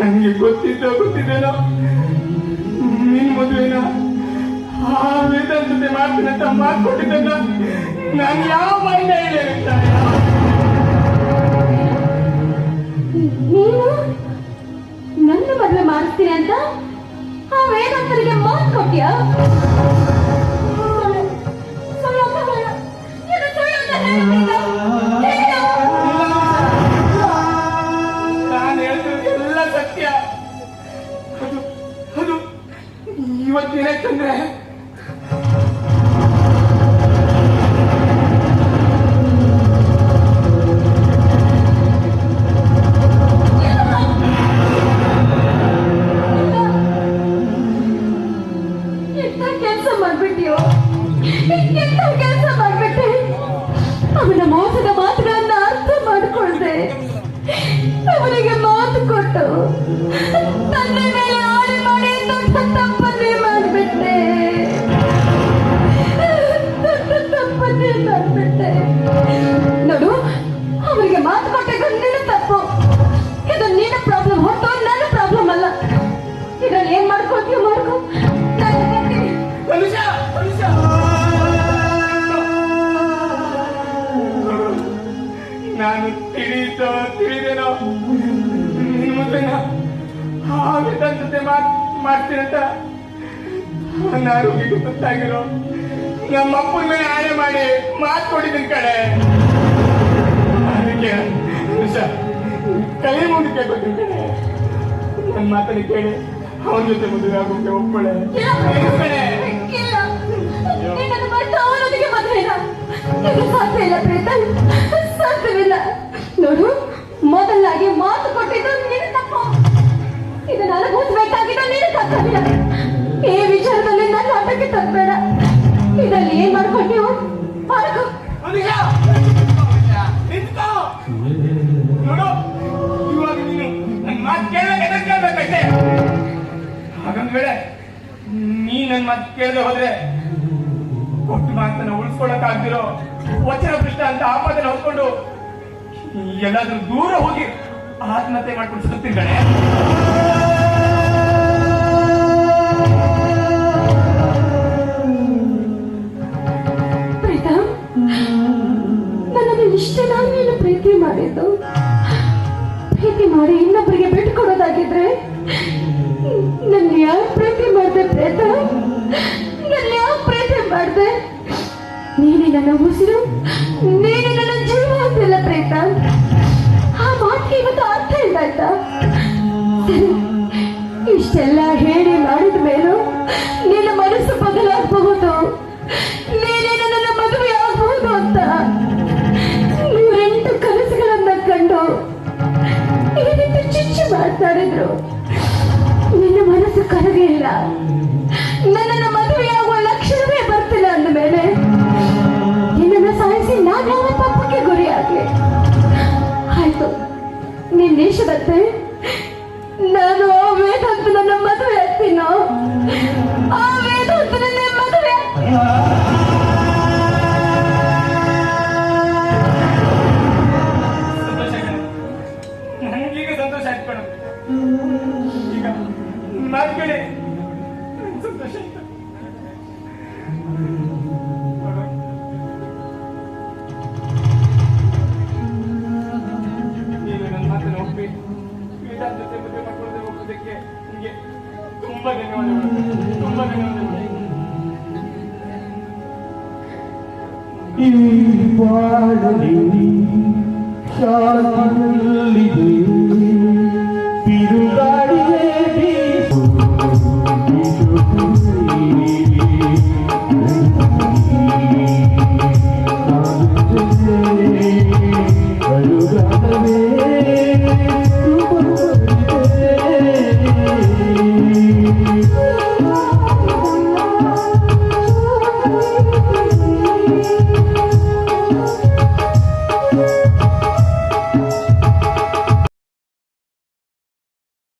ನನಗೆ ಗೊತ್ತಿದ್ದ ಗೊತ್ತಿದ್ದೇನ ನಿನ್ ಮದುವೆನ ಆ ವೇದಾಂತ ಜೊತೆ ಮಾಡ್ತೀನಿ ಅಂತ ನಾನು ಯಾವ ಬಾಯಿಂದ ಹೇಳಿರ್ತಾನೆ ನೀನು ನನ್ನ ಮದುವೆ ಮಾಡಿಸ್ತೀನಿ ಅಂತ ಆ ವೇದಾಂತರಿಗೆ ಮಾತು ಕೊಟ್ಟಿಯಾ? ಮೋಸದ ಮಾತುಗಳನ್ನ ಅರ್ಥ ಮಾಡಿಕೊಳ್ಳದೆ ಅವನಿಗೆ ಮಾತು ಕೊಟ್ಟು ತಂದೆ ವೇದಾಂತ ಜೊತೆ ಮಾತ್ ಮಾಡ್ತೀನಿ ಅಂತ ನಾನು ಇದು ಗೊತ್ತಾಗಿರೋ ನಮ್ಮ ಅಪ್ಪನ ಮೇಲೆ ಆಣೆ ಮಾಡಿ ಮಾತು ಕೊಟ್ಟಿದ್ದೀನಿ ಕಡೆ ಅದಕ್ಕೆ ಕಲಿ ಮುಂದೆ ಕೇಳ್ಕೊತೀನಿ ಕಡೆ ನನ್ನ ಮಾತನ್ನು ಕೇಳಿ ಅವನ ಜೊತೆ ಮದುವೆ ಆಗೋಕೆ ಒಪ್ಕೊಳ್ಳೆ. ಕಡೆ ಈ ವಿಚಾರದಲ್ಲಿ ನನ್ನ ಆಟಕ್ಕೆ ತಪ್ಪಬೇಡ ಇದರಲ್ಲಿ ಏನ್ ಮಾಡ್ಕೊಂಡ್ಯೋ ಮಾಡ್ಕೊ ಹಾಗಂದ್ಮೇಲೆ ಇವಾಗ ನೀನು ಮಾತು ನೀ ಕೇಳದೆ ಹೋದ್ರೆ ಕೊಟ್ಟು ಮಾತನ್ನ ಉಳಿಸ್ಕೊಳಕ್ ಆಗ್ದಿರೋ ವಚನ ಅಂತ ಆಪದನ್ನ ಹೊತ್ಕೊಂಡು ಎಲ್ಲಾದ್ರೂ ದೂರ ಹೋಗಿ ಆತ್ಮಹತ್ಯೆ ಮಾಡ್ಕೊಂಡು ಸುತ್ತೀನಿ ಮಾಡಿದ್ದು? ಪ್ರೀತಿ ಮಾಡಿ ಇನ್ನೊಬ್ಬರಿಗೆ ಬಿಟ್ಟು ಕೊಡೋದಾಗಿದ್ರೆ ನನ್ನ ಯಾವ ಪ್ರೀತಿ ಮಾಡಿದೆ ಪ್ರೇತ? ನನ್ನ ಯಾವ ಪ್ರೀತಿ ಮಾಡಿದೆ? ನೀನೇ ನನ್ನ ಉಸಿರು ಮಾತಾಡಿದ್ರು ನಿನ್ನ ಮನಸ್ಸು ಕರಗಿಲ್ಲ ನನ್ನನ್ನು ಮದುವೆಯಾಗುವ ಲಕ್ಷಣವೇ ಬರ್ತಿಲ್ಲ ಅಂದ ಮೇಲೆ ನಿನ್ನನ್ನು ಸಾಯಿಸಿ ನಾನು ಯಾವ ಪಾಪಕ್ಕೆ ಗುರಿಯಾಗಲಿ ಆಯ್ತು ನಿನ್ನ ದೇಶದಂತೆ ಸಂವಿಧಾನದ ಜೊತೆ ಮದುವೆ ಮಾಡ್ಕೊಳ್ಳೋದೇ ಹೋಗೋದಕ್ಕೆ ನಿಮಗೆ ತುಂಬಾ ಧನ್ಯವಾದಗಳು ತುಂಬಾ ಧನ್ಯವಾದಗಳು ಈ ಬಾಳಲಿ ಶಾಂತಿಯಲ್ಲಿದೆಯು ಬಿರುಗಾಡಿಯೇ ಬೀಸು ಅಳುಗಾಡವೇ